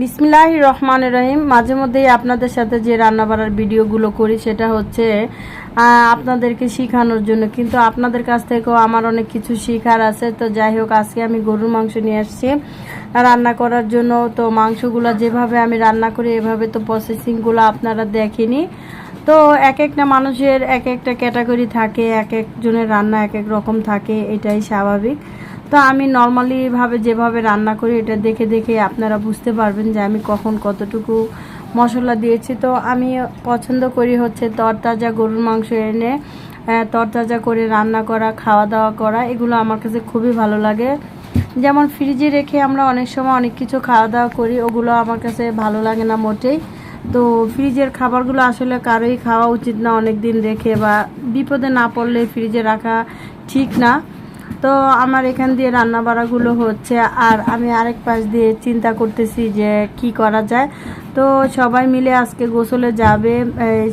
বিসমিল্লাহ রহমান রহিম। মাঝে মধ্যেই আপনাদের সাথে যে রান্না বাড়ার ভিডিওগুলো করি, সেটা হচ্ছে আপনাদেরকে শেখানোর জন্য। কিন্তু আপনাদের কাছ থেকেও আমার অনেক কিছু শেখার আছে। তো যাই হোক, আজকে আমি গরুর মাংস নিয়ে আসছি রান্না করার জন্য। তো মাংসগুলো যেভাবে আমি রান্না করি, এভাবে তো প্রসেসিংগুলো আপনারা দেখেনি। তো এক একটা মানুষের এক একটা ক্যাটাগরি থাকে, এক একজনের রান্না এক এক রকম থাকে, এটাই স্বাভাবিক। তো আমি নর্মালি ভাবে যেভাবে রান্না করি, এটা দেখে দেখে আপনারা বুঝতে পারবেন যে আমি কখন কতটুকু মশলা দিয়েছি। তো আমি পছন্দ করি হচ্ছে তরতাজা গরুর মাংস এনে তরতাজা করে রান্না করা খাওয়া দাওয়া করা, এগুলো আমার কাছে খুবই ভালো লাগে। যেমন ফ্রিজে রেখে আমরা অনেক সময় অনেক কিছু খাওয়া দাওয়া করি, ওগুলো আমার কাছে ভালো লাগে না মোটেই। তো ফ্রিজের খাবারগুলো আসলে কারোই খাওয়া উচিত না অনেক দিন রেখে বা বিপদে না পড়লে ফ্রিজে রাখা ঠিক না। তো আমার এখান দিয়ে রান্না বাড়াগুলো হচ্ছে, আর আমি আরেক পাশ দিয়ে চিন্তা করতেছি যে কি করা যায়। তো সবাই মিলে আজকে গোসলে যাবে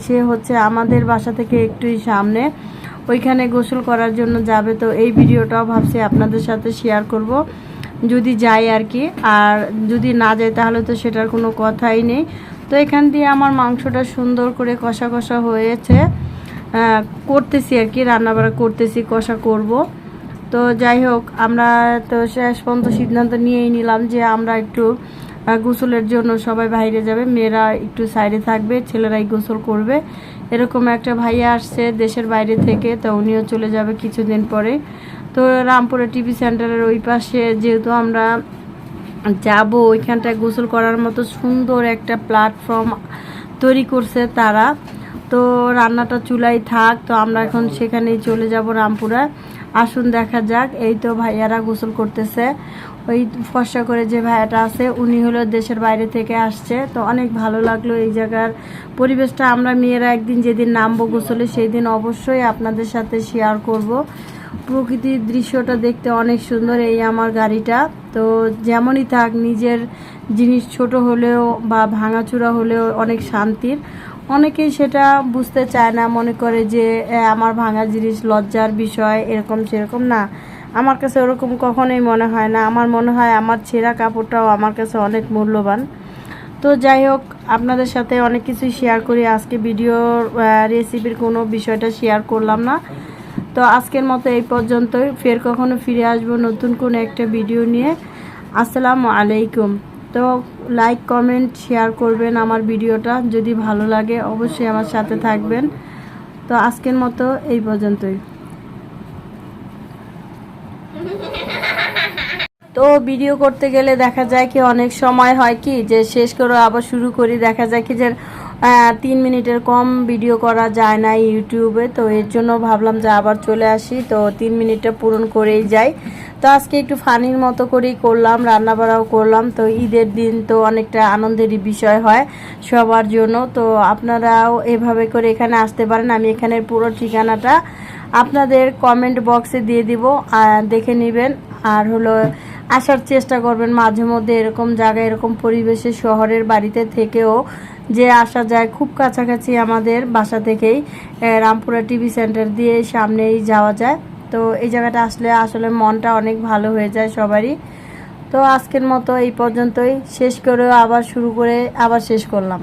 সে হচ্ছে আমাদের বাসা থেকে একটুই সামনে। ওইখানে গোসল করার জন্য যাবে, তো এই ভিডিওটাও ভাবছি আপনাদের সাথে শেয়ার করব। যদি যাই আর কি, আর যদি না যায় তাহলে তো সেটার কোনো কথাই নেই। তো এখান দিয়ে আমার মাংসটা সুন্দর করে কষা কষা হয়েছে। করতেছি আর কি রান্না রান্নাবাড়া করতেছি, কষা করব। তো যাই হোক, আমরা তো শেষ পর্যন্ত সিদ্ধান্ত নিয়েই নিলাম যে আমরা একটু গোসলের জন্য সবাই বাইরে যাবে, মেয়েরা একটু সাইডে থাকবে, ছেলেরাই গোসল করবে। এরকম একটা ভাইয়া আসছে দেশের বাইরে থেকে, তো উনিও চলে যাবে কিছুদিন পরে। তো রামপুরে টিভি সেন্টারের ওই পাশে যেহেতু আমরা যাব, ওইখানটায় গোসল করার মতো সুন্দর একটা প্ল্যাটফর্ম তৈরি করছে তারা। তো রান্নাটা চুলাই থাক, তো আমরা এখন সেখানেই চলে যাব রামপুরা। আসুন, দেখা যাক। এই তো ভাইয়ারা গোসল করতেছে। ওই ফর্সা করে যে ভাইয়াটা আছে, উনি হলো দেশের বাইরে থেকে আসছে। তো অনেক ভালো লাগল এই জায়গার পরিবেশটা। আমরা মেয়েরা একদিন যেদিন নামবো গোসলে সেই দিন অবশ্যই আপনাদের সাথে শেয়ার করব। প্রকৃতির দৃশ্যটা দেখতে অনেক সুন্দর এই আমার গাড়িটা। তো যেমনই থাক, নিজের জিনিস ছোট হলেও বা ভাঙাচুরা হলেও অনেক শান্তির। অনেকেই সেটা বুঝতে চায় না, মনে করে যে আমার ভাঙা জিনিস লজ্জার বিষয়, এরকম সেরকম না। আমার কাছে ওরকম কখনোই মনে হয় না। আমার মনে হয় আমার ছেঁড়া কাপড়টাও আমার কাছে অনেক মূল্যবান। তো যাই হোক, আপনাদের সাথে অনেক কিছু শেয়ার করি। আজকে ভিডিওর রেসিপির কোনো বিষয়টা শেয়ার করলাম না। তো আজকের মতো এই পর্যন্তই। ফের কখনো ফিরে আসব নতুন কোনো একটা ভিডিও নিয়ে। আসসালামু আলাইকুম। তো লাইক, কমেন্ট, শেয়ার করবেন আমার ভিডিওটা, যদি ভালো লাগে অবশ্যই আমার সাথে থাকবেন। তো আজকের মতো এই পর্যন্তই। তো ভিডিও করতে গেলে দেখা যায় কি অনেক সময় হয় কি যে শেষ করে আবার শুরু করি, দেখা যায় কি যে তিন মিনিটের কম ভিডিও করা যায় না ইউটিউবে, তো এর জন্য ভাবলাম যে আবার চলে আসি, তো তিন মিনিটটা পূরণ করেই যাই। তো আজকে একটু ফানির মতো করেই করলাম রান্না বাড়াও করলাম, তো ঈদের দিন তো অনেকটা আনন্দেরই বিষয় হয় সবার জন্য। তো আপনারাও এভাবে করে এখানে আসতে পারেন, আমি এখানের পুরো ঠিকানাটা আপনাদের কমেন্ট বক্সে দিয়ে দিব দেখে নেবেন। আর হলো আসার চেষ্টা করবেন। মাঝে মধ্যে এরকম জায়গায়, এরকম পরিবেশে শহরের বাড়িতে থেকেও যে আসা যায়, খুব কাছাকাছি আমাদের বাসা থেকেই রামপুরা টিভি সেন্টার দিয়ে সামনেই যাওয়া যায়। তো এই জায়গাটা আসলে আসলে মনটা অনেক ভালো হয়ে যায় সবারই। তো আজকের মতো এই পর্যন্তই। শেষ করেও আবার শুরু করে আবার শেষ করলাম।